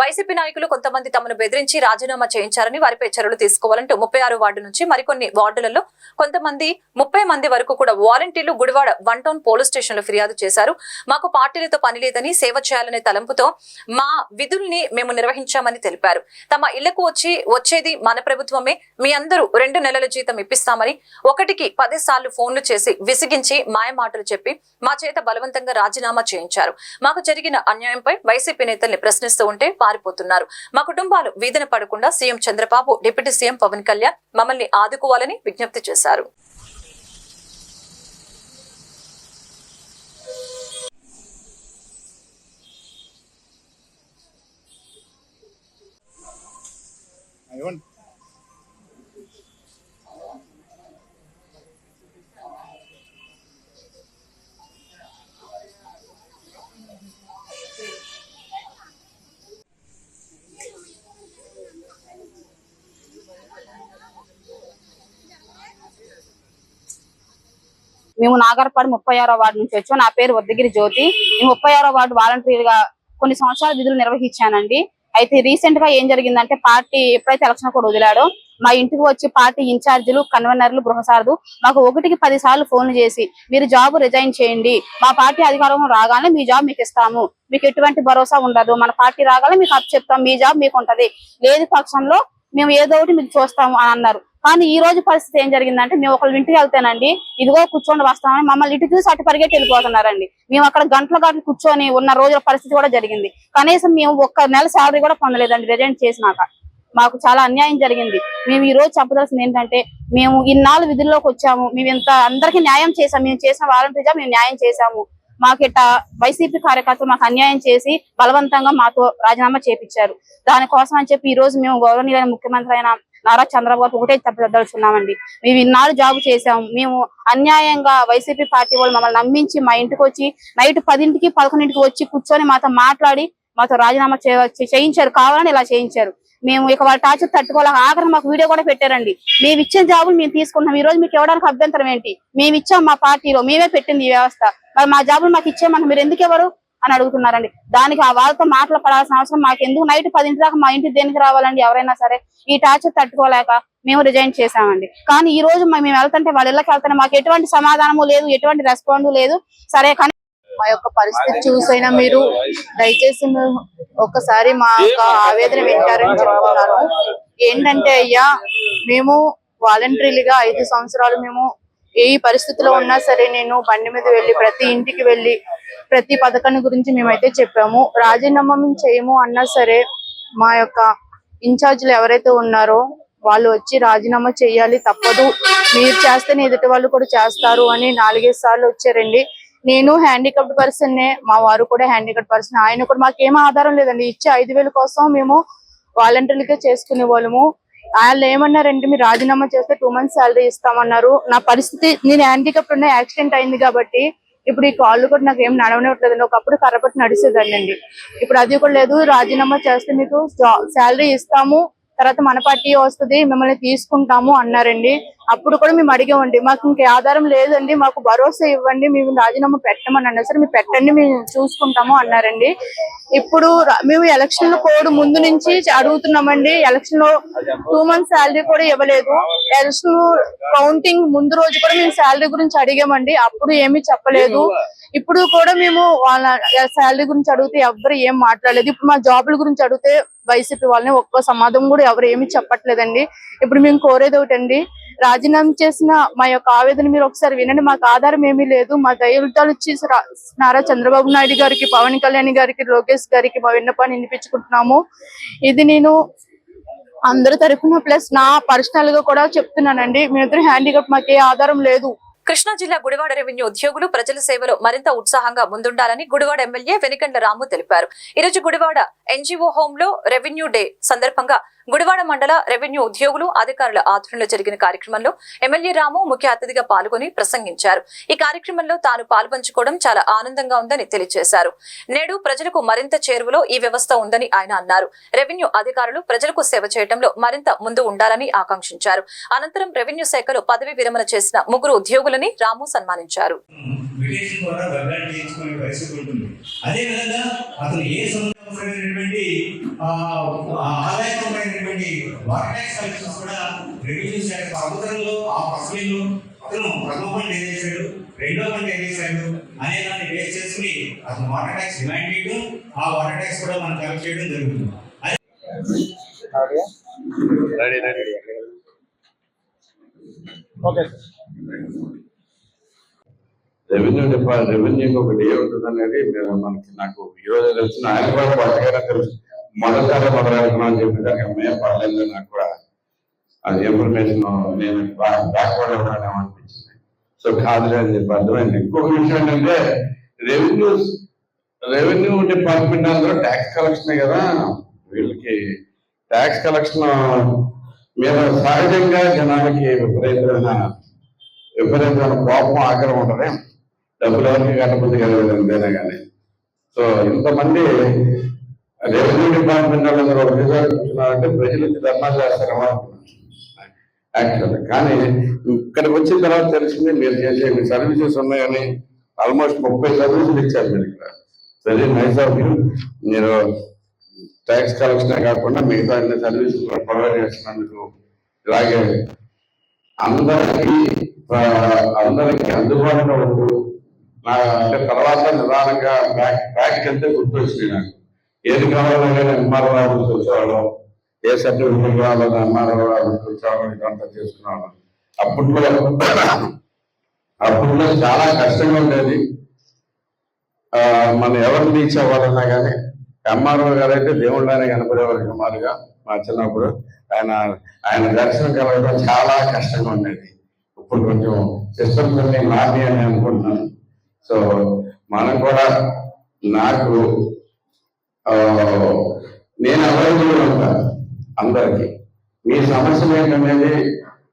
YCP నాయకులు కొంతమంది తమను బెదిరించి రాజీనామా చేయించారని వారిపై చర్యలు తీసుకోవాలంటూ ముప్పై ఆరు వార్డు నుంచి మరికొన్ని వార్డులలో కొంతమంది ముప్పై మంది వరకు కూడా వాలంటీర్లు గుడివాడ వన్ టౌన్ పోలీస్ స్టేషన్లో ఫిర్యాదు చేశారు. మాకు పార్టీలతో పని లేదని సేవ చేయాలనే తలంపుతో మా విధుల్ని మేము నిర్వహించామని తెలిపారు. తమ ఇళ్ళకు వచ్చి వచ్చేది మన ప్రభుత్వమే. మీ అందరూ రెండు నెలల జీతం ఇప్పిస్తామని ఒకటికి పది సార్లు ఫోన్లు చేసి విసిగించి మాయమాటలు చెప్పి మా చేత బలవంతంగా రాజీనామా చేయించారు. మాకు జరిగిన అన్యాయంపై వైసీపీ నేతల్ని ప్రశ్నిస్తూ ఉంటే పారిపోతున్నారు మా కుటుంబాలు వీధన పడకుండా CM Chandrababu deputy CM Pawan Kalyan మమ్మల్ని ఆదుకోవాలని విజ్ఞప్తి చేశారు. ఇవ్వండి మేము నాగర్పాడు ముప్పై ఆరో వార్డు నుంచి వచ్చాం. నా పేరు వద్దగిరి జ్యోతి. నేను ముప్పై ఆరో వార్డు వాలంటీర్గా కొన్ని సంవత్సరాల విధులు నిర్వహించానండి. అయితే రీసెంట్గా ఏం జరిగిందంటే పార్టీ ఎప్పుడైతే ఎలక్షన్ కూడా వదిలాడో మా ఇంటికి వచ్చి పార్టీ ఇన్ఛార్జీలు కన్వీనర్లు గృహసారథు మాకు ఒకటికి పది సార్లు ఫోన్ చేసి మీరు జాబ్ రిజైన్ చేయండి. మా పార్టీ అధికారం రాగానే మీ జాబ్ మీకు ఇస్తాము. మీకు ఎటువంటి భరోసా ఉండదు. మన పార్టీ రాగానే మీకు అప్ చెప్తాం. మీ జాబ్ మీకు ఉంటది. లేని పక్షంలో మేము ఏదో ఒకటి మీకు చూస్తాము అని అన్నారు. కానీ ఈ రోజు పరిస్థితి ఏం జరిగిందంటే మేము ఒకళ్ళు ఇంటికి వెళ్తేనండి ఇదిగో కూర్చొని వస్తామని మమ్మల్ని ఇటు చూసి అటు పరిగెట్టి వెళ్ళిపోతున్నారండి. మేము అక్కడ గంటల గంటలు కూర్చొని ఉన్న రోజుల పరిస్థితి కూడా జరిగింది. కనీసం మేము ఒక్క నెల శాలరీ కూడా పొందలేదండి రిజైన్ చేసినాక. మాకు చాలా అన్యాయం జరిగింది. మేము ఈ రోజు చెప్పదలసింది ఏంటంటే మేము ఇన్నాళ్ళు విధుల్లోకి వచ్చాము మేము ఇంత అందరికీ న్యాయం చేసాము మేము చేసిన వాలంటీర్గా మేము న్యాయం చేశాము. మాకు ఇట్ట వైసీపీ కార్యకర్తలు మాకు అన్యాయం చేసి బలవంతంగా మాతో రాజీనామా చేపించారు. దానికోసం అని చెప్పి ఈ రోజు మేము గౌరవనీయులైన ముఖ్యమంత్రి అయిన నారా చంద్రబాబు ఒకటే చెప్పదలుచున్నామండి మేము ఇన్నాళ్ళు జాబు చేసాం మేము అన్యాయంగా వైసీపీ పార్టీ వాళ్ళు మమ్మల్ని నమ్మించి మా ఇంటికి వచ్చి నైట్ పదింటికి పదకొండింటికి వచ్చి కూర్చొని మాతో మాట్లాడి మాతో రాజీనామా చేయ- చేయించారు. కావాలని ఇలా చేయించారు. మేము ఇక వాళ్ళ టార్చర్ తట్టుకోలేక ఆఖరి మాకు వీడియో కూడా పెట్టారండి. మేము ఇచ్చిన జాబులు మేము తీసుకున్నాం ఈ రోజు మీకు ఇవ్వడానికి అభ్యంతరం ఏంటి? మేము ఇచ్చాం మా పార్టీలో. మేమే పెట్టింది ఈ వ్యవస్థ. మరి మా జాబులు మాకు ఇచ్చేయమని మీరు ఎందుకు ఎవరు అని అడుగుతున్నారండి. దానికి ఆ వాళ్ళతో మాటలు పడాల్సిన అవసరం మాకు ఎందుకు నైట్ పదింటి దాకా మా ఇంటికి దేనికి రావాలండి? ఎవరైనా సరే ఈ టార్చర్ తట్టుకోలేక మేము రిజైన్ చేసామండి కానీ ఈ రోజు మేము వెళ్తుంటే వాళ్ళ ఇళ్ళకి వెళ్తుంటే మాకు ఎటువంటి సమాధానము లేదు ఎటువంటి రెస్పాండ్ లేదు. సరే కానీ మా యొక్క పరిస్థితి చూసైనా మీరు దయచేసి మీరు ఒక్కసారి మా యొక్క ఆవేదన వింటారని చెప్తున్నాను. ఏంటంటే అయ్యా మేము వాలంటరీలుగా ఐదు సంవత్సరాలు మేము ఏ పరిస్థితిలో ఉన్నా సరే నేను బండి మీద వెళ్ళి ప్రతి ఇంటికి వెళ్ళి ప్రతి పథకాన్ని గురించి మేమైతే చెప్పాము. రాజీనామా మేము చేయము అన్నా సరే మా యొక్క ఇన్ఛార్జ్లు ఎవరైతే ఉన్నారో వాళ్ళు వచ్చి రాజీనామా చేయాలి తప్పదు. మీరు చేస్తేనే ఎదుటి వాళ్ళు కూడా చేస్తారు అని నాలుగైదు సార్లు వచ్చారండి. నేను హ్యాండిక్యాప్డ్ పర్సన్ మా వారు కూడా హ్యాండిక్యాప్డ్ పర్సన్. ఆయన కూడా మాకు ఏం ఆధారం లేదండి. ఇచ్చే ఐదు కోసం మేము వాలంటీర్లుగా చేసుకునే వాళ్ళము. వాళ్ళు ఏమన్నారంటే మీరు రాజీనామా చేస్తే టూ మంత్స్ శాలరీ ఇస్తామన్నారు. నా పరిస్థితి నేను హ్యాండిక్యాప్డ్ ఉన్న యాక్సిడెంట్ అయింది కాబట్టి ఇప్పుడు ఈ కాళ్ళు కూడా నాకు ఏం నడవనివ్వట్లేదండి. ఒకప్పుడు కర్రపట్టి నడిచేదండి ఇప్పుడు అది కూడా లేదు. రాజీనామా చేస్తే మీకు శాలరీ ఇస్తాము. తర్వాత మన పార్టీ వస్తుంది. మిమ్మల్ని తీసుకుంటాము అన్నారండి. అప్పుడు కూడా మేము అడిగామండి మాకు ఇంకే ఆధారం లేదండి మాకు భరోసా ఇవ్వండి మేము రాజీనామా పెట్టమని అన్నారు. సరే మీరు పెట్టండి మేము చూసుకుంటాము అన్నారండి. ఇప్పుడు మేము ఎలక్షన్ కోడ్ ముందు నుంచి అడుగుతున్నామండి. ఎలక్షన్లో టూ మంత్స్ శాలరీ కూడా ఇవ్వలేదు. ఎలక్షన్ కౌంటింగ్ ముందు రోజు కూడా మేము శాలరీ గురించి అడిగామండి. అప్పుడు ఏమీ చెప్పలేదు. ఇప్పుడు కూడా మేము వాళ్ళ శాలరీ గురించి అడిగితే ఎవరు ఏం మాట్లాడలేదు. ఇప్పుడు మా జాబుల గురించి అడిగితే వైసీపీ వాళ్ళని ఒక్క సమాధానం కూడా ఎవరు ఏమి చెప్పట్లేదండి. ఇప్పుడు మేము కోరేది ఒకటండి రాజీనామా చేసిన మా యొక్క ఆవేదన మీరు ఒకసారి వినండి. మాకు ఆధారం ఏమీ లేదు. మా దయలుతాలు వచ్చి రా- నారా చంద్రబాబు నాయుడు గారికి పవన్ కళ్యాణ్ గారికి లోకేష్ గారికి మా విన్నపాన్ని వినిపించుకుంటున్నాము. ఇది నేను అందరి తరఫున ప్లస్ నా పర్సనల్గా కూడా చెప్తున్నానండి. మేమిద్దరు హ్యాండిక్యాప్ మాకు ఏ ఆధారం లేదు. కృష్ణా జిల్లా గుడివాడ రెవెన్యూ ఉద్యోగులు ప్రజల సేవలో మరింత ఉత్సాహంగా ముందుండాలని గుడివాడ ఎమ్మెల్యే వెనికండ్ల రాము తెలిపారు. ఈ రోజు గుడివాడ ఎన్జిఓ హోమ్లో రెవెన్యూ డే సందర్భంగా గుడివాడ మండల రెవెన్యూ ఉద్యోగులు అధికారుల ఆధ్వర్యంలో జరిగిన కార్యక్రమంలో ఎమ్మెల్యే రాము ముఖ్య అతిథిగా పాల్గొని ప్రసంగించారు. ఈ కార్యక్రమంలో తాను పాల్పంచుకోవడం చాలా ఆనందంగా ఉందని తెలియజేశారు. నేడు ప్రజలకు మరింత చేరువలో ఈ వ్యవస్థ ఉందని ఆయన అన్నారు. రెవెన్యూ అధికారులు ప్రజలకు సేవ చేయడంలో మరింత ముందు ఉండాలని ఆకాంక్షించారు. అనంతరం రెవెన్యూ శాఖలో పదవి విరమణ చేసిన ముగ్గురు ఉద్యోగులని రాము సన్మానించారు. అదేవిధంగా అతను ఏ సంబంధమైనటువంటి ఆ, ఆదాయపరమైనటువంటి వాటర్ ట్యాక్స్ కలెక్షన్స్ కూడా రెవెన్యూ శాఖ అవసరంలో ఆ ప్రక్రియలో అతను ప్రథమ ఫండ్ ఏం చేశాడు? రెండో ఫండ్ ఏం చేశాడు? అనే దాన్ని బేస్ చేసుకుని అతను వాటర్ ట్యాక్స్ డిమాండ్ చేయడం ఆ వాటర్ ట్యాక్స్ కూడా మనం కలెక్ట్ చేయడం జరుగుతుంది. ఓకే సార్ రెవెన్యూ డిపార్ట్ రెవెన్యూకి ఒకటి ఉంటుంది అనేది మీరు మనకి నాకు ఈ రోజు తెలిసిన ఆయన కూడా కొత్తగానే తెలుసు. మొదటిసారి మొదలెడుతున్నాం అని చెప్పి దానికి మేము పర్లేదు నాకు కూడా అది ఇన్ఫర్మేషన్ నేను బ్యాక్వర్డ్ అవ్వడం అనిపించింది. సో కాదులే అని చెప్పి అర్థమైంది. ఇంకొక విషయం ఏంటంటే రెవెన్యూ రెవెన్యూ డిపార్ట్మెంట్ అందరూ ట్యాక్స్ కలెక్షన్ కదా. వీళ్ళకి ట్యాక్స్ కలెక్షన్ మీద సహజంగా జనాలకి విపరీతమైన విపరీతమైన కోపం ఆగ్రహం ఉంటుంది. డబ్బులు ఎవరికి కట్టబుద్ధి కలగదు అంతేనా కానీ. సో ఇంతమంది రెవెన్యూ డిపార్ట్మెంట్ వాళ్ళందరూ ఒక రిజల్ట్ కూర్చున్నారంటే ప్రజలకి ధర్నా చేస్తారేమో యాక్చువల్ కానీ ఇక్కడికి వచ్చిన తర్వాత తెలిసింది మీరు చేసే మీ సర్వీసెస్ ఉన్నాయని ఆల్మోస్ట్ ముప్పై సర్వీసులు ఇచ్చారు మీరు ఇక్కడ. Very nice of you. మీరు ట్యాక్స్ కలెక్షన్ కాకుండా మిగతా అన్ని సర్వీసులు కూడా ప్రొవైడ్ చేస్తున్నందుకు ఇలాగే అందరికీ అందరికీ అందుబాటులో ఉంటూ నా అంటే తర్వాత నిదానంగా బ్యాక్ బ్యాక్ వెళ్తే గుర్తొచ్చింది నాకు. ఏది కావాలన్నా ఎంఆర్ఓ ఆఫీస్కి వచ్చేవాళ్ళం. ఏ సర్టిఫికెట్ కావాలని ఎంఆర్ఓ ఆఫీస్కి వచ్చేవాళ్ళం ఇదంతా చేసుకునేవాళ్ళం. అప్పట్లో అప్పట్లో చాలా కష్టంగా ఉండేది. ఆ, మనం ఎవరిని రీచ్ అవ్వాలన్నా కానీ ఎంఆర్ఓ గారు అయితే దేవుళ్ళనే కనపడేవారు సుమారుగా మా చిన్నప్పుడు. ఆయన ఆయన దర్శనం కలగడం చాలా కష్టంగా ఉండేది. ఇప్పుడు కొంచెం సిస్టమ్స్ అన్ని మారి అని అనుకుంటున్నాను. సో మనం కూడా నాకు నేను అవైలబుల్ ఉంటాను అందరికి మీ సమస్యలు ఏంటనేది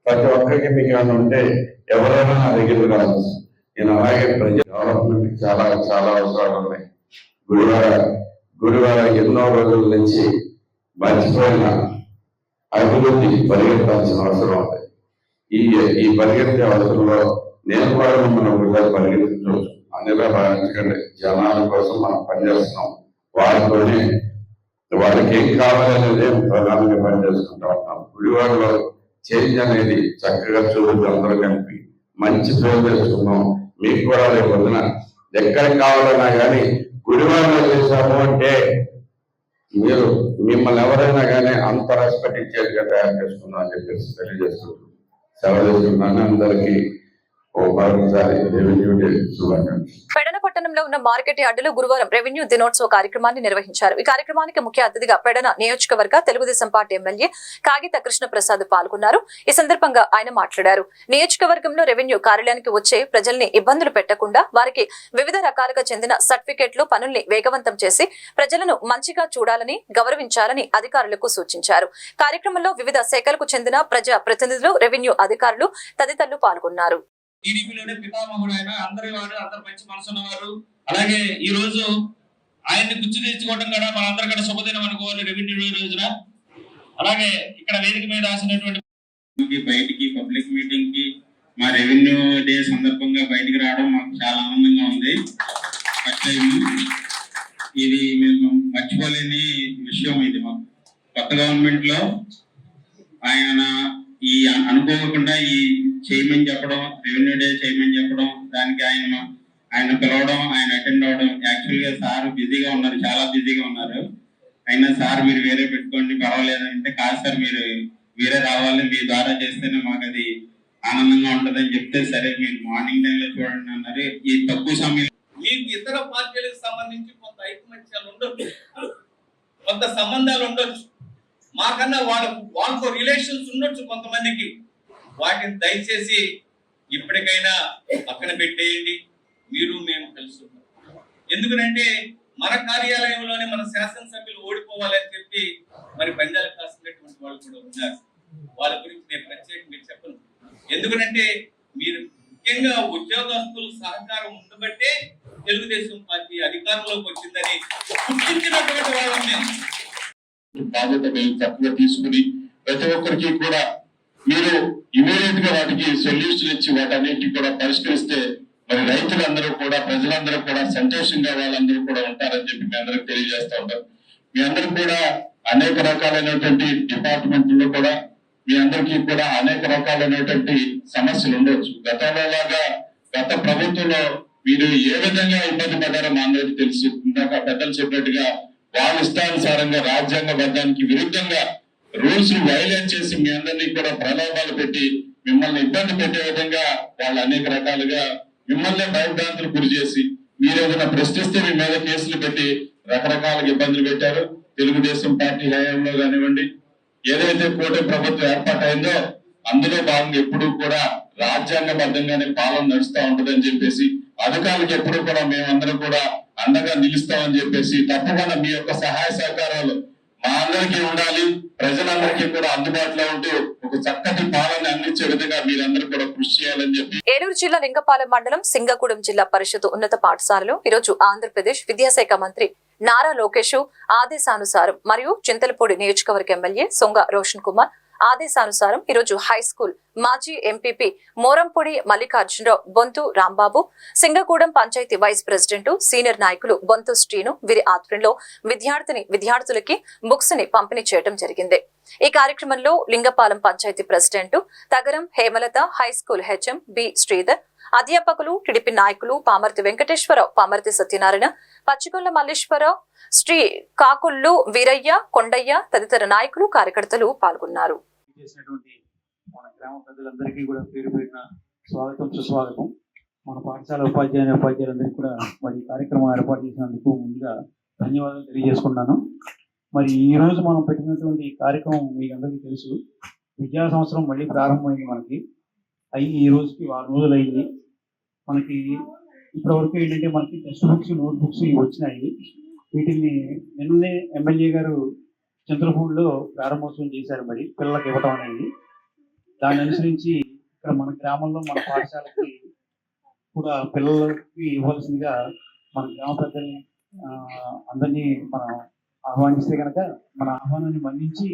ప్రతి ఒక్కరికి మీకు ఏమైనా ఉంటే ఎవరైనా నా దగ్గర రావచ్చు. నేను అలాగే ప్రజల డెవలప్మెంట్ చాలా చాలా అవసరాలు ఉన్నాయి. గుడివాడ గుడివాడ ఎన్నో రోజుల నుంచి మర్చిపోయిన అభివృద్ధి పరిగెత్తాల్సిన అవసరం ఉంది. ఈ ఈ పరిగెత్తే అవసరంలో నేను కూడా మిమ్మల్ని ఒకసారి పరిగెత్తించవచ్చు అందులో భావించకండి జనాల కోసం మనం పనిచేస్తున్నాం. వారితోనే వాళ్ళకి ఏం కావాలనేది ప్రధానంగా పనిచేసుకుంటా ఉన్నాం గుడివాడలో చేంజ్ అనేది చక్కగా చూడొచ్చు అందరూ కలిపి మంచి పేరు తెచ్చుకున్నాం. మీకు కూడా రేపు వదిన ఎక్కడికి కావాలన్నా కానీ గుడివాడలో చేశాము అంటే మీరు మిమ్మల్ని ఎవరైనా కానీ అంత రెస్పెక్ట్ ఇచ్చేట్టుగా తయారు చేసుకుందాం అని చెప్పేసి తెలియజేస్తున్నాను సెలవు చేసుకున్నాను అందరికీ పెడన పట్టణంలో ఉన్న మార్కెట్ యార్డులో గురువారం రెవెన్యూ దినోత్సవ కార్యక్రమాన్ని నిర్వహించారు. ఈ కార్యక్రమానికి ముఖ్య అతిథిగా పెడన నియోజకవర్గ తెలుగుదేశం పార్టీ ఎమ్మెల్యే కాగిత కృష్ణప్రసాద్ పాల్గొన్నారు. ఈ సందర్భంగా ఆయన మాట్లాడారు. నియోజకవర్గంలో రెవెన్యూ కార్యాలయానికి వచ్చే ప్రజల్ని ఇబ్బందులు పెట్టకుండా వారికి వివిధ రకాలుగా చెందిన సర్టిఫికెట్లు పనుల్ని వేగవంతం చేసి ప్రజలను మంచిగా చూడాలని గౌరవించాలని అధికారులకు సూచించారు. కార్యక్రమంలో వివిధ శాఖలకు చెందిన ప్రజా ప్రతినిధులు రెవెన్యూ అధికారులు తదితరులు పాల్గొన్నారు. టీడీపీలోనే పితామహుడు ఆయన అందరి వాడు అందరు మంచి మనసు ఉన్నవారు అలాగే ఈ రోజు ఆయన్ని గుర్తు తెచ్చుకోవడం కూడా మనందరి కూడా శుభదినం అనుకోవాలి రెవెన్యూ రోజున. అలాగే ఇక్కడ వేదిక మీద రాసినటువంటి బయటికి పబ్లిక్ మీటింగ్కి మా రెవెన్యూ డే సందర్భంగా బయటికి రావడం మాకు చాలా ఆనందంగా ఉంది. ఫస్ట్ టైం ఇది మేము మర్చిపోలేని విషయం ఇది మాకు. కొత్త గవర్నమెంట్లో ఆయన ఈ అనుకోకుండా ఈ చేయమని చెప్పడం రెవెన్యూ డే చేయమని చెప్పడం దానికి ఆయన ఆయన పిలవడం ఆయన అటెండ్ అవడం యాక్చువల్గా సార్ బిజీగా ఉన్నారు చాలా బిజీగా ఉన్నారు. అయినా సార్ మీరు వేరే పెట్టుకోండి పర్వాలేదు అంటే కాదు సార్ మీరు వేరే రావాలి మీ ద్వారా చేస్తేనే మాకు అది ఆనందంగా ఉంటుందని చెప్తే సరే మీరు మార్నింగ్ టైం లో చూడండి అన్నారు. ఈ తక్కువ సమయం మీకు ఇతర పార్టీలకు సంబంధించి కొంత ఐకమత్యాలు ఉండొచ్చు. కొంత సంబంధాలు ఉండొచ్చు. మాకన్నా వాళ్ళ వాళ్ళతో రిలేషన్స్ ఉండొచ్చు కొంతమందికి. వాటిని దయచేసి ఇప్పటికైనా పక్కన పెట్టేయండి. మీరు మేము కలుసుకుంటాం ఎందుకంటే మన కార్యాలయంలోనే మన శాసనసభ్యులు ఓడిపోవాలని చెప్పి మరి పందాలు కాసినటువంటి వాళ్ళు కూడా ఉన్నారు. వాళ్ళ గురించి నేను ప్రత్యేకంగా చెప్పను. ఎందుకంటే మీరు ముఖ్యంగా ఉద్యోగస్తులు సహకారం ఉండబట్టే తెలుగుదేశం పార్టీ అధికారంలోకి వచ్చిందని గుర్తించినటువంటి వాళ్ళం మేము. బాధ్యత మేము చక్కగా తీసుకుని ప్రతి ఒక్కరికి కూడా మీరు ఇమీడియట్గా వాటికి సొల్యూషన్ ఇచ్చి వాటన్నిటిని కూడా పరిష్కరిస్తే మరి రైతులందరూ కూడా ప్రజలందరూ కూడా సంతోషంగా వాళ్ళందరూ కూడా ఉంటారని చెప్పి మీ అందరికి తెలియజేస్తా ఉంటారు మీ అందరికి కూడా అనేక రకాలైనటువంటి డిపార్ట్మెంట్లో కూడా మీ అందరికీ కూడా అనేక రకాలైనటువంటి సమస్యలు ఉండవచ్చు. గతంలో లాగా గత ప్రభుత్వంలో మీరు ఏ విధంగా ఇబ్బంది పడ్డారో మా అందరికీ తెలుసు. ఇందాక పెద్దలు చెప్పినట్టుగా వాళ్ళ ఇష్టానుసారంగా రాజ్యాంగబద్ధానికి విరుద్ధంగా రూల్స్ వైలేట్ చేసి మీ అందరినీ కూడా ప్రలోభాలు పెట్టి మిమ్మల్ని ఇబ్బంది పెట్టే విధంగా వాళ్ళు అనేక రకాలుగా మిమ్మల్ని భయభ్రాంతులు గురి చేసి మీరు ఏదైనా ప్రశ్నిస్తే మీ మీద కేసులు పెట్టి రకరకాల ఇబ్బందులు పెట్టారు. తెలుగుదేశం పార్టీ హయాంలో కానివ్వండి ఏదైతే కూటమి ప్రభుత్వం ఏర్పాటైందో అందులో భాగంగా ఎప్పుడు కూడా రాజ్యాంగబద్ధంగానే పాలన నడుస్తూ ఉంటదని చెప్పేసి అధికారులకు ఎప్పుడు కూడా మేమందరం కూడా అండగా నిలుస్తామని చెప్పేసి తప్పకుండా మీ యొక్క సహాయ సహకారాలు మా అందరికీ ఉండాలి. ప్రజలందరికీ కూడా అందుబాటులో ఉంటూ ఒక చక్కటి పాలన అందించే విధంగా మీరందరూ కూడా కృషి చేయాలని చెప్పి ఏలూరు జిల్లా లింగపాలెం మండలం సింగగూడెం జిల్లా పరిషత్ ఉన్నత పాఠశాలలో ఈరోజు ఆంధ్రప్రదేశ్ విద్యాశాఖ మంత్రి నారా లోకేష్ ఆదేశానుసారం మరియు చింతలపూడి నియోజకవర్గ ఎమ్మెల్యే సొంగ రోషన్ కుమార్ ఆదేశానుసారం ఈరోజు హై స్కూల్ మాజీ MPP Morampodi Mallikarjunarao Bonthu Rambabu Singagudem panchayat vice president senior నాయకులు బొంతు శ్రీను వీరి ఆధ్వర్యంలో విద్యార్థిని విద్యార్థులకి బుక్స్ని పంపిణీ చేయడం జరిగింది. ఈ కార్యక్రమంలో Lingapalem panchayat president Tagaram Hemalatha high school HM B Sridhar అధ్యాపకులు టిడిపి నాయకులు పామర్తి వెంకటేశ్వరరావు పామర్తి సత్యనారాయణ పచ్చికొల్ల మల్లేశ్వరరావు శ్రీ కాకుళ్ళు వీరయ్య కొండయ్య తదితర నాయకులు కార్యకర్తలు పాల్గొన్నారు. చేసినటువంటి మన గ్రామ ప్రజలందరికీ కూడా పేరు పెట్టిన స్వాగతం సుస్వాగతం. మన పాఠశాల ఉపాధ్యాయుని ఉపాధ్యాయులందరికీ కూడా మరి కార్యక్రమం ఏర్పాటు చేసినందుకు ముందుగా ధన్యవాదాలు తెలియజేసుకున్నాను మరి ఈ రోజు మనం పెట్టినటువంటి కార్యక్రమం మీకు అందరికీ తెలుసు. విద్యా సంవత్సరం మళ్ళీ ప్రారంభమైంది మనకి. అయ్యి ఈ రోజుకి వారం రోజులు అయింది మనకి ఇప్పటివరకు ఏంటంటే మనకి టెక్స్ట్ బుక్స్ నోట్ బుక్స్ ఇవి వచ్చినాయి. వీటిని నిన్ననే ఎమ్మెల్యే గారు చంద్రపూడిలో ప్రారంభోత్సవం చేశారు మరి పిల్లలకు ఇవ్వటం అనేది. దాన్ని అనుసరించి ఇక్కడ మన గ్రామంలో మన పాఠశాలకి కూడా పిల్లలకి ఇవ్వాల్సిందిగా మన గ్రామ పెద్దల్ని అందరినీ మనం ఆహ్వానిస్తే కనుక మన ఆహ్వానాన్ని మన్నించి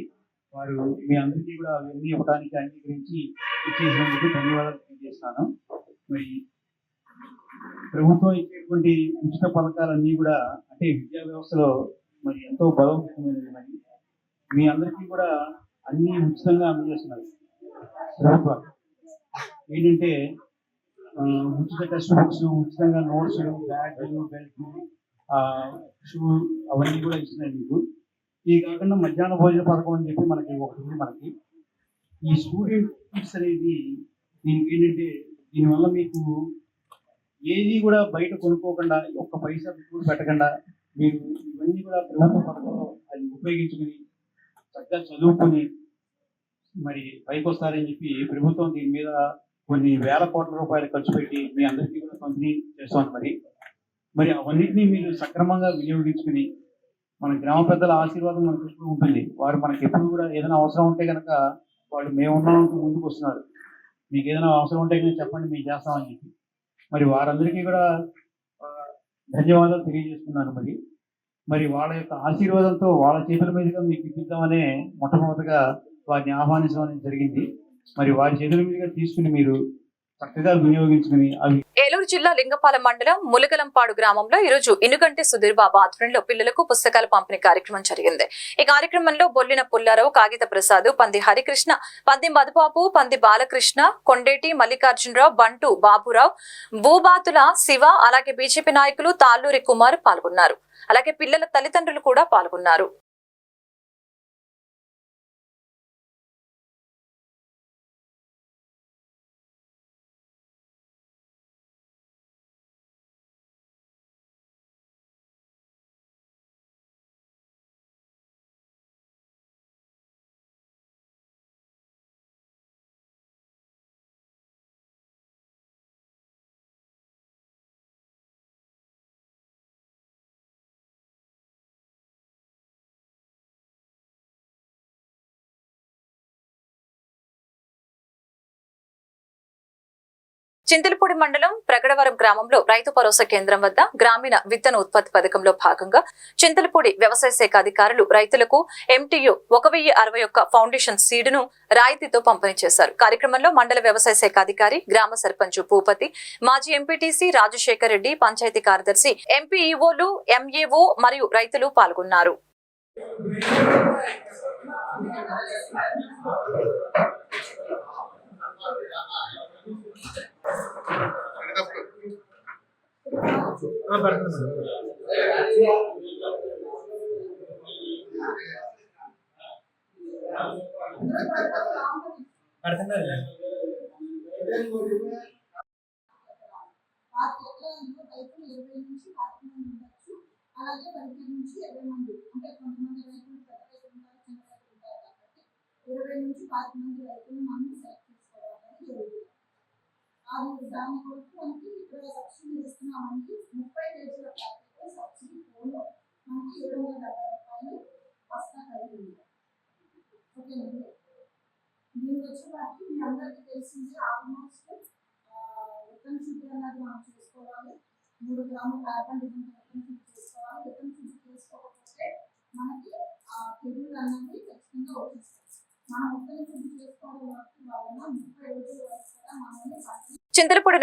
వారు మీ అందరికీ కూడా అవన్నీ ఇవ్వడానికి అంగీకరించి ఇచ్చేసినందుకు ధన్యవాదాలు తెలియజేస్తాను. మరి ప్రభుత్వం ఇచ్చేటువంటి ఉచిత పథకాలన్నీ కూడా అంటే విద్యా వ్యవస్థలో మరి ఎంతో బలోపేతమైనది మరి. మీ అందరికీ కూడా అన్ని ఉచితంగా అందజేస్తున్నారు. ప్రభుత్వం. ఏంటంటే ఉచిత టెక్స్ట్ బుక్స్ ఉచితంగా నోట్స్ బ్యాగ్లు బెల్ట్ షూ అవన్నీ కూడా ఇస్తున్నాయి మీకు. ఇది కాకుండా మధ్యాహ్న భోజన పథకం అని చెప్పి మనకి ఒకటి ఉంది మనకి. ఈ స్టూడెంట్ అనేది దీనికి ఏంటంటే దీనివల్ల మీకు ఏది కూడా బయట కొనుక్కోకుండా ఒక్క పైసా కూడా పెట్టకుండా మీరు ఇవన్నీ కూడా ప్రభుత్వ పథకంలో అది ఉపయోగించుకుని చక్కగా చదువుకొని మరి పైకి వస్తారని చెప్పి ప్రభుత్వం దీని మీద కొన్ని వేల కోట్ల రూపాయలు ఖర్చు పెట్టి మీ అందరికీ కూడా పంపిణీ చేస్తాం మరి. మరి అవన్నింటినీ మీరు సక్రమంగా వినియోగించుకుని మన గ్రామ పెద్దల ఆశీర్వాదం మనకు ఎప్పుడు ఉంటుంది. వారు మనకి ఎప్పుడు కూడా ఏదైనా అవసరం ఉంటే కనుక వాళ్ళు మేము ఉన్నాం ముందుకు వస్తున్నారు. మీకు ఏదైనా అవసరం ఉంటే కనుక చెప్పండి మేము చేస్తామని చెప్పి. మరి వారందరికీ కూడా ధన్యవాదాలు తెలియజేస్తున్నాను మరి. మరి వాళ్ళ యొక్క ఆశీర్వాదంతో వాళ్ళ చేతుల మీదుగా మీకు ఇప్పిద్దామనే మొట్టమొదటిగా వారిని ఆహ్వానించడం జరిగింది. మరి వారి చేతుల మీదుగా తీసుకుని మీరు చక్కగా వినియోగించుకుని అవి ఏలూరు జిల్లా లింగపాలెం మండలం ములగలంపాడు గ్రామంలో ఈరోజు ఇనుగంటి సుధీర్ బాబు ఆధ్వర్యంలో పిల్లలకు పుస్తకాల పంపిణీ కార్యక్రమం జరిగింది. ఈ కార్యక్రమంలో బొల్లిన పుల్లారావు కాగిత ప్రసాద్ పంది హరికృష్ణ పంది మధుబాబు పంది బాలకృష్ణ కొండేటి మల్లికార్జునరావు బంటు బాబురావు భూబాతుల శివ అలాగే బీజేపీ నాయకులు తాళ్ళూరి కుమార్ పాల్గొన్నారు. అలాగే పిల్లల తల్లిదండ్రులు కూడా పాల్గొన్నారు. చింతలపూడి మండలం ప్రగడవరం గ్రామంలో రైతు భరోసా కేంద్రం వద్ద గ్రామీణ విత్తన ఉత్పత్తి పథకంలో భాగంగా చింతలపూడి వ్యవసాయ శాఖ అధికారులు రైతులకు ఎంటీయు ఒక వెయ్యి అరవై ఒక్క ఫౌండేషన్ సీడును రాయితీతో పంపిణీ చేశారు కార్యక్రమంలో మండల వ్యవసాయ శాఖ అధికారి గ్రామ సర్పంచ్ భూపతి మాజీ ఎంపీటీసీ రాజశేఖర్ రెడ్డి పంచాయతీ కార్యదర్శి ఎంపీఈఓలు ఎంఏఓ మరియు రైతులు పాల్గొన్నారు Thank you. రైతులు ఇరవై నుంచి పాతి మంది ఉండొచ్చు అలాగే పదిహేను నుంచి ఇరవై మంది అంటే కొంతమంది రైతులు పెద్ద రైతులు ఉంటారు చిన్న రైతులు ఉంటారు కాబట్టి ఇరవై నుంచి పాతి మంది రైతులు మనం సెలెక్ట్ on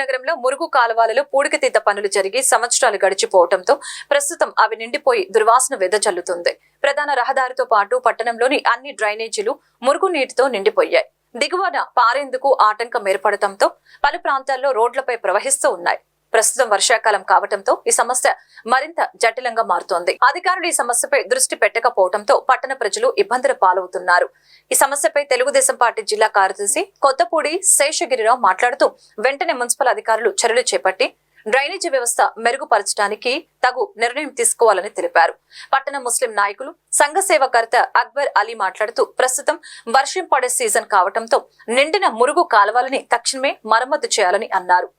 నగరంలో మురుగు కాలువలలో పూడికతీత పనులు జరిగి సంవత్సరాలు గడిచిపోవడంతో ప్రస్తుతం అవి నిండిపోయి దుర్వాసన వెదజల్లుతుంది ప్రధాన రహదారితో పాటు పట్టణంలోని అన్ని డ్రైనేజీలు మురుగు నీటితో నిండిపోయాయి. దిగువన పారేందుకు ఆటంకం ఏర్పడటంతో పలు ప్రాంతాల్లో రోడ్లపై ప్రవహిస్తూ ఉన్నాయి. ప్రస్తుతం వర్షాకాలం కావటంతో ఈ సమస్య మరింత జటిలంగా మారుతోంది. అధికారులు ఈ సమస్యపై దృష్టి పెట్టకపోవడంతో పట్టణ ప్రజలు ఇబ్బందుల పాలవుతున్నారు. ఈ సమస్యపై తెలుగుదేశం పార్టీ జిల్లా కార్యదర్శి కొత్తపూడి శేషగిరిరావు మాట్లాడుతూ వెంటనే మున్సిపల్ అధికారులు చర్యలు చేపట్టి డ్రైనేజీ వ్యవస్థ మెరుగుపరచడానికి తగు నిర్ణయం తీసుకోవాలని తెలిపారు. పట్టణ ముస్లిం నాయకులు సంఘ సేవకర్త అక్బర్ అలీ మాట్లాడుతూ ప్రస్తుతం వర్షం పడే సీజన్ కావడంతో నిండిన మురుగు కాలువలని తక్షణమే మరమ్మతు చేయాలని అన్నారు.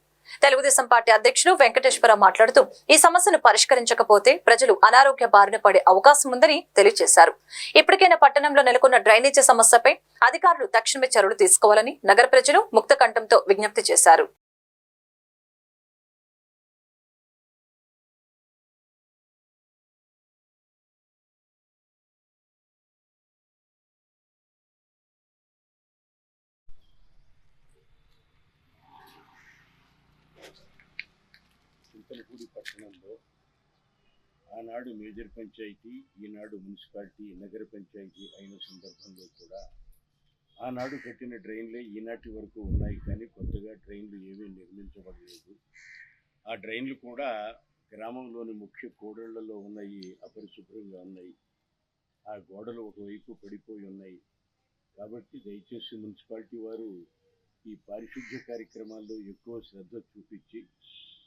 తెలుగుదేశం పార్టీ అధ్యక్షుడు వెంకటేశ్వరరావు మాట్లాడుతూ ఈ సమస్యను పరిష్కరించకపోతే ప్రజలు అనారోగ్య బారిన పడే అవకాశం ఉందని తెలియజేశారు. ఇప్పటికైనా పట్టణంలో నెలకొన్న డ్రైనేజీ సమస్యపై అధికారులు తక్షణమే చర్యలు తీసుకోవాలని నగర ప్రజలు ముక్త కంఠంతో విజ్ఞప్తి చేశారు చింతలపూడి పట్టణంలో ఆనాడు మేజర్ పంచాయతీ ఈనాడు మున్సిపాలిటీ నగర పంచాయతీ అయిన సందర్భంలో కూడా ఆనాడు కట్టిన డ్రైన్లే ఈనాటి వరకు ఉన్నాయి కానీ కొత్తగా డ్రైన్లు ఏమీ నిర్మించబడలేదు. ఆ డ్రైన్లు కూడా గ్రామంలోని ముఖ్య కోడళ్ళలో ఉన్నాయి అపరిశుభ్రంగా ఉన్నాయి. ఆ గోడలు ఒకవైపు పడిపోయి ఉన్నాయి. కాబట్టి దయచేసి మున్సిపాలిటీ వారు ఈ పారిశుద్ధ్య కార్యక్రమాల్లో ఎక్కువ శ్రద్ధ చూపించి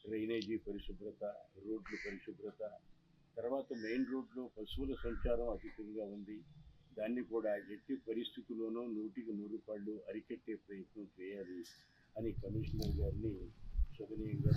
డ్రైనేజీ పరిశుభ్రత రోడ్లు పరిశుభ్రత తర్వాత మెయిన్ రోడ్లో పశువుల సంచారం అధికంగా ఉంది. దాన్ని కూడా ఎట్టి పరిస్థితుల్లోనూ నూటికి నూరు పళ్ళు అరికట్టే ప్రయత్నం చేయాలి అని కమిషనర్ గారిని సదనీయంగా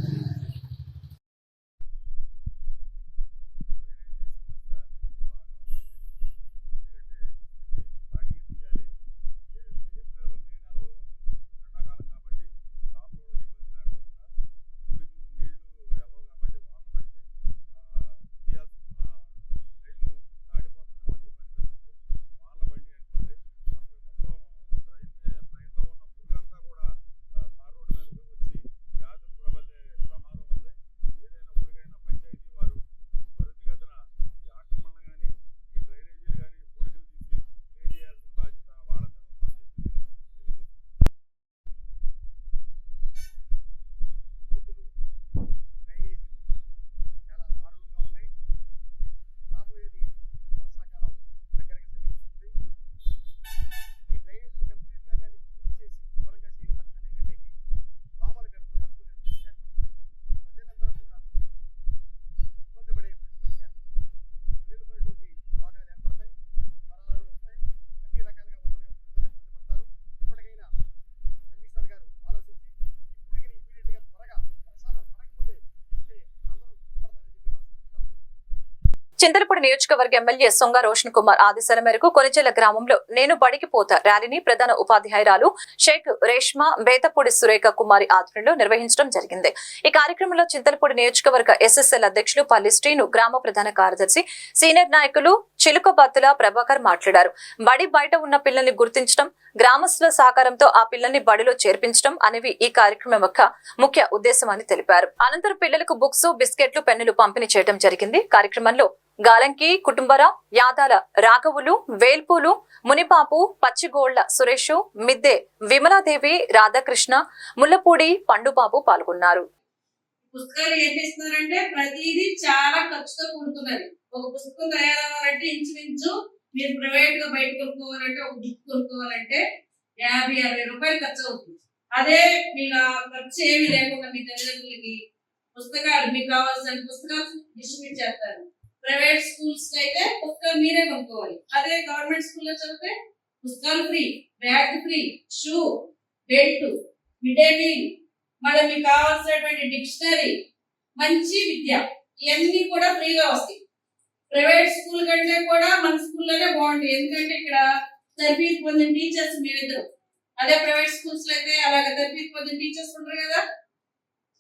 చింతలపూడి నియోజకవర్గ ఎమ్మెల్యే సొంగ రోషన్ కుమార్ ఆదేశాల మేరకు కొనిచెల గ్రామంలో నేను బడికి పోతా ర్యాలీని ప్రధాన ఉపాధ్యాయురాలు షేక్ రేష్మా బేతపూడి సురేఖ కుమారి ఆధ్వర్యంలో నిర్వహించడం జరిగింది. ఈ కార్యక్రమంలో చింతలపూడి నియోజకవర్గ ఎస్ఎస్ఎల్ అధ్యక్షులు పల్లి శ్రీను గ్రామ ప్రధాన కార్యదర్శి సీనియర్ నాయకులు చిలుకబత్తుల ప్రభాకర్ మాట్లాడారు. బడి బయట ఉన్న పిల్లల్ని గుర్తించడం గ్రామస్తుల సహకారంతో ఆ పిల్లల్ని బడిలో చేర్పించడం అనేవి ఈ కార్యక్రమం యొక్క ముఖ్య ఉద్దేశం అని తెలిపారు. అనంతరం పిల్లలకు బుక్స్ బిస్కెట్లు పెన్నులు పంపిణీ చేయడం జరిగింది. కార్యక్రమంలో గాలంకి కుటుంబరావు యాదాల రాఘవులు వేల్పూలు మునిపాపు పచ్చిగోళ్ళ సురేష్ మిద్దె విమలాదేవి రాధాకృష్ణ ముల్లపూడి పండుబాబు పాల్గొన్నారు. పుస్తకాలు ఏం చేస్తున్నారంటే ప్రతిదీ చాలా ఖర్చుతో కూడుకున్నది. ఒక పుస్తకం తయారవ్వాలంటే ఇంచుమించు మీరు ప్రైవేట్గా బయట కొనుక్కోవాలంటే ఒక బుక్ కొనుక్కోవాలంటే యాభై అరవై రూపాయలు ఖర్చు అవుతుంది. అదే మీకు ఖర్చు ఏమీ లేకుండా మీ తల్లిదండ్రులకి పుస్తకాలు మీకు కావాల్సిన పుస్తకాలు డిస్ట్రిబ్యూట్ చేస్తారు. ప్రైవేట్ స్కూల్స్ అయితే పుస్తకాలు మీరే కొనుక్కోవాలి. అదే గవర్నమెంట్ స్కూల్లో చదివితే పుస్తకాలు free bag free shoe belt mid day meal మళ్ళీ మీకు కావాల్సినటువంటి డిక్షనరీ మంచి విద్య ఇవన్నీ కూడా ఫ్రీగా వస్తాయి. ప్రైవేట్ స్కూల్ కంటే కూడా మన స్కూల్లోనే బాగుంటుంది ఎందుకంటే ఇక్కడ తరఫీదు పొందిన టీచర్స్ మీరిద్దరు అదే ప్రైవేట్ స్కూల్స్లో అయితే అలాగే తరఫీదు పొందిన టీచర్స్ ఉంటారు కదా.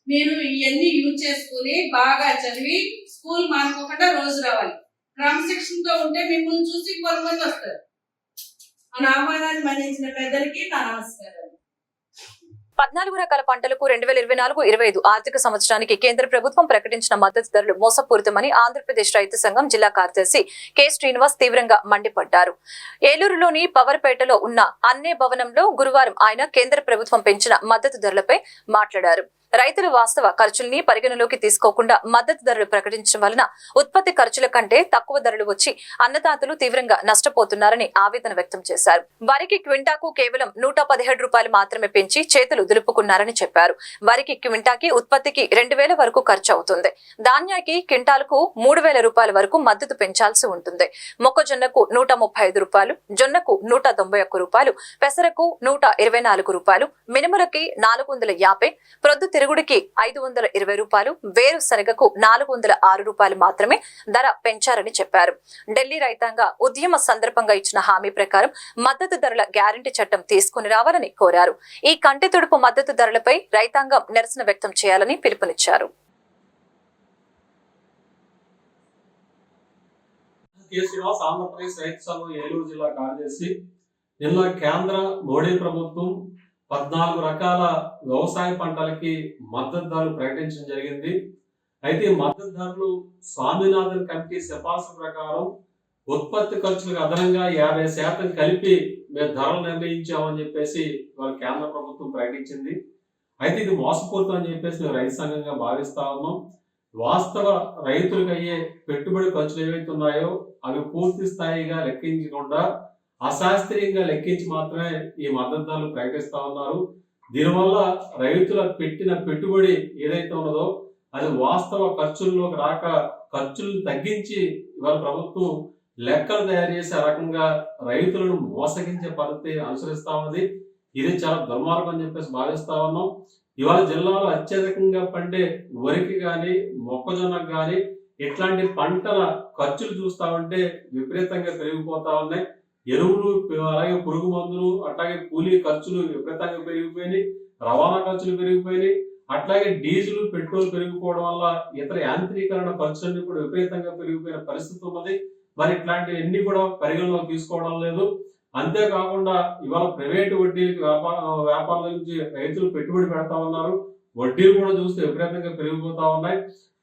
మీరు ఇవన్నీ యూజ్ చేసుకుని బాగా చదివి స్కూల్ మానుకోకుండా రోజు రావాలి. క్రమశిక్షణతో ఉంటే మిమ్మల్ని చూసి కొంతమంది వస్తారు. మన ఆహ్వానాన్ని మన్నించిన పెద్దలకి నా నమస్కారాలు. పద్నాలుగు రకాల పంటలకు రెండు వేల ఇరవై నాలుగు ఇరవై ఐదు ఆర్థిక సంవత్సరానికి కేంద్ర ప్రభుత్వం ప్రకటించిన మద్దతు ధరలు మోసపూరితమని ఆంధ్రప్రదేశ్ రైతు సంఘం జిల్లా కార్యదర్శి కె. శ్రీనివాస్ తీవ్రంగా మండిపడ్డారు. ఏలూరులోని పవర్పేటలో ఉన్న అన్నే భవనంలో గురువారం ఆయన కేంద్ర ప్రభుత్వం పెంచిన మద్దతు ధరలపై మాట్లాడారు. రైతులు వాస్తవ ఖర్చుల్ని పరిగణలోకి తీసుకోకుండా మద్దతు ధరలు ప్రకటించడం వలన ఉత్పత్తి ఖర్చుల కంటే తక్కువ ధరలు వచ్చి అన్నదాతలు తీవ్రంగా నష్టపోతున్నారని ఆవేదన వ్యక్తం చేశారు. వరికి క్వింటాకు కేవలం నూట పదిహేడు రూపాయలు మాత్రమే పెంచి చేతులు దులుపుకున్నారని చెప్పారు. వరికి క్వింటాకి ఉత్పత్తికి రెండు వేల వరకు ఖర్చు అవుతుంది. ధాన్యానికి క్వింటాలకు మూడు వేల రూపాయల వరకు మద్దతు పెంచాల్సి ఉంటుంది. మొక్కజొన్నకు నూట ముప్పై ఐదు రూపాయలు జొన్నకు నూట తొంభై ఒక్క రూపాయలు పెసరకు నూట ఇరవై నాలుగు రూపాయలు మినుములకి నాలుగు వందల యాభై ప్రొద్దు తిరుగుడికి ఐదు వందల ఇరవై రూపాయలు వేరుశనగకు నాలుగు వందల ఆరు రూపాయలు మాత్రమే ధర పెంచారని చెప్పారు. ఢిల్లీ రైతాంగ ఉద్యమ సందర్భంగా ఇచ్చిన హామీ ప్రకారం మద్దతు ధరల గ్యారంటీ చట్టం తీసుకుని రావాలని కోరారు. ఈ కంటి తుడుపు మద్దతు ధరలపై రైతాంగం నిరసన వ్యక్తం చేయాలని పిలుపునిచ్చారు. కె శ్రీనివాస్ ఆంధ్రప్రదేశ్ రైతు సంఘం ఏలూరు జిల్లా కార్యదర్శి. నిన్న కేంద్ర మోడీ ప్రభుత్వం పద్నాలుగు రకాల వ్యవసాయ పంటలకి మద్దతు ధరలు ప్రకటించడం జరిగింది. అయితే మద్దతు ధరలు స్వామినాథన్ కమిటీ సిఫార్సు ప్రకారం ఉత్పత్తి ఖర్చులకు అదనంగా యాభై శాతం కలిపి మేము ధరలు నిర్ణయించామని చెప్పేసి వాళ్ళ కేంద్ర ప్రభుత్వం ప్రకటించింది. అయితే ఇది మోసపూరితం అని చెప్పేసి మేము రైతు సంఘంగా భావిస్తా ఉన్నాం. వాస్తవ రైతులకు అయ్యే పెట్టుబడి ఖర్చులు ఏవైతే ఉన్నాయో అవి పూర్తి స్థాయిగా లెక్కించకుండా అశాస్త్రీయంగా లెక్కించి మాత్రమే ఈ మద్దతు ధరలు ప్రకటిస్తా ఉన్నారు. దీనివల్ల రైతుల పెట్టిన పెట్టుబడి ఏదైతే ఉన్నదో అది వాస్తవ ఖర్చుల్లోకి రాక ఖర్చులను తగ్గించి ఇవాళ ప్రభుత్వం లెక్కలు తయారు చేసే రకంగా రైతులను మోసగించే పద్ధతి అనుసరిస్తా ఉంది ఇది చాలా దుర్మార్గం అని చెప్పేసి భావిస్తా ఉన్నాం. ఇవాళ జిల్లాలో అత్యధికంగా పండే వరికి కానీ మొక్కజొన్నకు కానీ ఇట్లాంటి పంటల ఖర్చులు చూస్తా ఉంటే విపరీతంగా పెరిగిపోతా ఉన్నాయి. ఎరువులు అలాగే పురుగు మందులు అట్లాగే కూలీ ఖర్చులు విపరీతంగా పెరిగిపోయినాయి రవాణా ఖర్చులు పెరిగిపోయినాయి అట్లాగే డీజిల్ పెట్రోల్ పెరిగిపోవడం వల్ల ఇతర యాంత్రీకరణ ఖర్చులన్నీ కూడా విపరీతంగా పెరిగిపోయిన పరిస్థితి ఉన్నది. మరి ఇట్లాంటివన్నీ కూడా పరిగణలోకి తీసుకోవడం లేదు. అంతేకాకుండా ఇవాళ ప్రైవేటు వడ్డీలకి వ్యాపార వ్యాపారాల నుంచి రైతులు పెట్టుబడి పెడతా ఉన్నారు. వడ్డీలు కూడా చూస్తే విపరీతంగా పెరిగిపోతా ఉన్నాయి.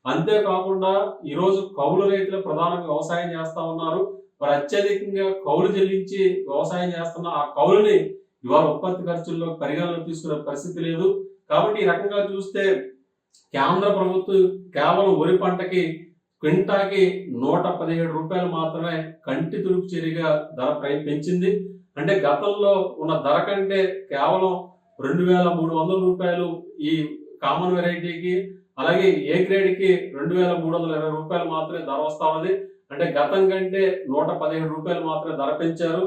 అంతేకాకుండా ఈరోజు కౌలు రైతులు ప్రధానంగా వ్యవసాయం చేస్తా ఉన్నారు. మరి అత్యధికంగా కౌలు చెల్లించి వ్యవసాయం చేస్తున్న ఆ కౌలుని ఇవాళ ఉత్పత్తి ఖర్చుల్లో పరిగణలో తీసుకునే పరిస్థితి లేదు. కాబట్టి ఈ రకంగా చూస్తే కేంద్ర ప్రభుత్వం కేవలం వరి పంటకి క్వింటాకి నూట పదిహేడు రూపాయలు మాత్రమే కంటి తుడుపు చర్యగా ధర ప్రై పెంచింది. అంటే గతంలో ఉన్న ధర కంటే కేవలం రెండు వేల మూడు వందల రూపాయలు ఈ కామన్ వెరైటీకి అలాగే ఏ గ్రేడ్కి రెండు వేల మూడు వందల ఇరవై రూపాయలు మాత్రమే ధర వస్తా ఉంది అంటే గతం కంటే నూట పదిహేడు రూపాయలు మాత్రమే ధర పెంచారు.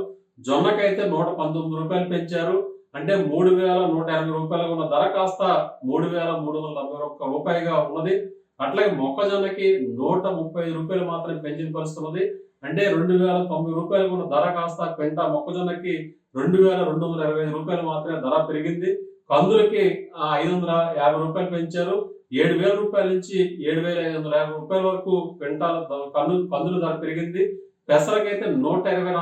జొన్నకైతే నూట పంతొమ్మిది రూపాయలు పెంచారు. అంటే మూడు వేల నూట ఎనభై రూపాయలు ఉన్న ధర కాస్త మూడు వేల మూడు వందల నలభై ఒక్క రూపాయిగా ఉన్నది. అట్లాగే మొక్కజొన్నకి నూట ముప్పై రూపాయలు మాత్రమే పెంచిన పరిస్థితి ఉంది అంటే రెండు వేల తొంభై రూపాయలు ఉన్న ధర కాస్త పెంట మొక్కజొన్నకి రెండు వేల రెండు వందల ఇరవై ఐదు రూపాయలు మాత్రమే ధర పెరిగింది. కందులకి ఐదు వందల యాభై రూపాయలు పెంచారు. ఏడు వేల రూపాయల నుంచి ఏడు వేల ఐదు వందల యాభై రూపాయల వరకు క్వింటాల కన్ను పందులు ధర పెరిగింది. పెసరకైతే నూట ఇరవై